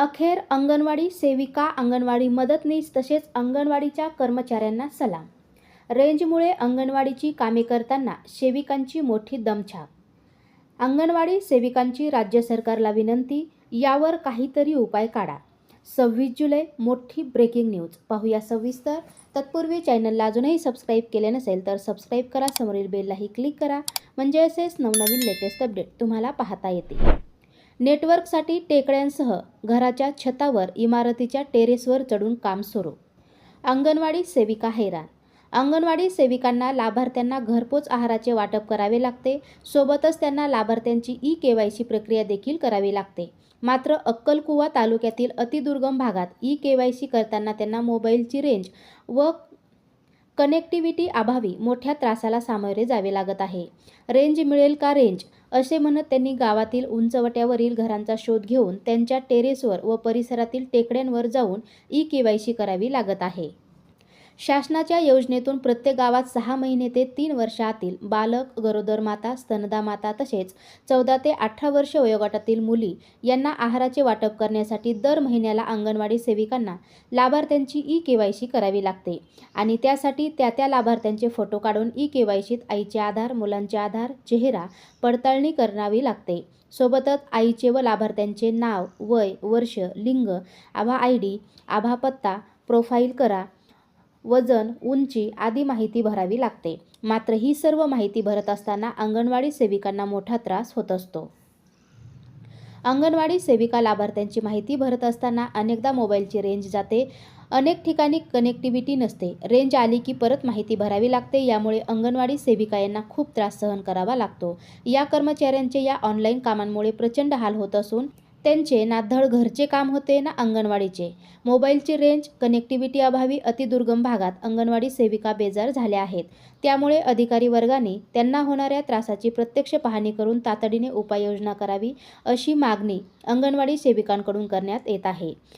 अखेर अंगणवाडी सेविका अंगणवाडी मदतनीस तसेच अंगणवाडीच्या कर्मचाऱ्यांना सलाम. रेंजमुळे अंगणवाडीची कामे करताना सेविकांची मोठी दमछाक. अंगणवाडी सेविकांची राज्य सरकारला विनंती यावर काहीतरी उपाय काढा. सव्वीस जुलै मोठी ब्रेकिंग न्यूज पाहूया सविस्तर. तत्पूर्वी चॅनलला अजूनही सबस्क्राईब केले नसेल तर सबस्क्राईब करा. समोरील बेललाही क्लिक करा. म्हणजे असेच नवनवीन लेटेस्ट अपडेट तुम्हाला पाहता येतील. नेटवर्कसाठी टेकड्यांसह घराच्या छतावर इमारतीच्या टेरेसवर चढून काम सुरू. अंगणवाडी सेविका हैराण. अंगणवाडी सेविकांना लाभार्थ्यांना घरपोच आहाराचे वाटप करावे लागते. सोबतच त्यांना लाभार्थ्यांची ई के वाय सी प्रक्रिया देखील करावी लागते. मात्र अक्कलकुवा तालुक्यातील अतिदुर्गम भागात ई के वाय सी करताना त्यांना मोबाईलची रेंज व कनेक्टिव्हिटी अभावी मोठ्या त्रासाला सामोरे जावे लागत आहे. रेंज मिळेल का रेंज? असे म्हणत त्यांनी गावातील उंचवट्यावरील घरांचा शोध घेऊन त्यांच्या टेरेसवर व परिसरातील टेकड्यांवर जाऊन ई के वाय सी करावी लागत आहे. शासनाच्या योजनेतून प्रत्येक गावात सहा महिने ते तीन वर्षातील बालक गरोदर माता स्तनदा माता तसेच चौदा ते अठरा वर्ष वयोगटातील मुली यांना आहाराचे वाटप करण्यासाठी दर महिन्याला अंगणवाडी सेविकांना लाभार्थ्यांची ई के वाय सी करावी लागते आणि त्यासाठी त्या त्या लाभार्थ्यांचे फोटो काढून ई के वाय सीत आईचे आधार मुलांचे आधार चेहरा पडताळणी करावी लागते. सोबतच आईचे व लाभार्थ्यांचे नाव वय वर्ष लिंग आभा आय डी आभा पत्ता प्रोफाईल करा वजन उंची आदी माहिती भरावी लागते. मात्र ही सर्व माहिती भरत असताना अंगणवाडी सेविकांना मोठा त्रास होत असतो. अंगणवाडी सेविका लाभार्थ्यांची माहिती भरत असताना अनेकदा मोबाईलची रेंज जाते. अनेक ठिकाणी कनेक्टिव्हिटी नसते. रेंज आली की परत माहिती भरावी लागते. यामुळे अंगणवाडी सेविका यांना खूप त्रास सहन करावा लागतो. या कर्मचाऱ्यांचे या ऑनलाईन कामांमुळे प्रचंड हाल होत असून त्यांचे ना धड घरचे काम होते ना अंगणवाडीचे. मोबाईलची रेंज कनेक्टिव्हिटी अभावी अतिदुर्गम भागात अंगणवाडी सेविका बेजार झाल्या आहेत. त्यामुळे अधिकारी वर्गाने त्यांना होणाऱ्या त्रासाची प्रत्यक्ष पाहणी करून तातडीने उपाययोजना करावी अशी मागणी अंगणवाडी सेविकांकडून करण्यात येत आहे.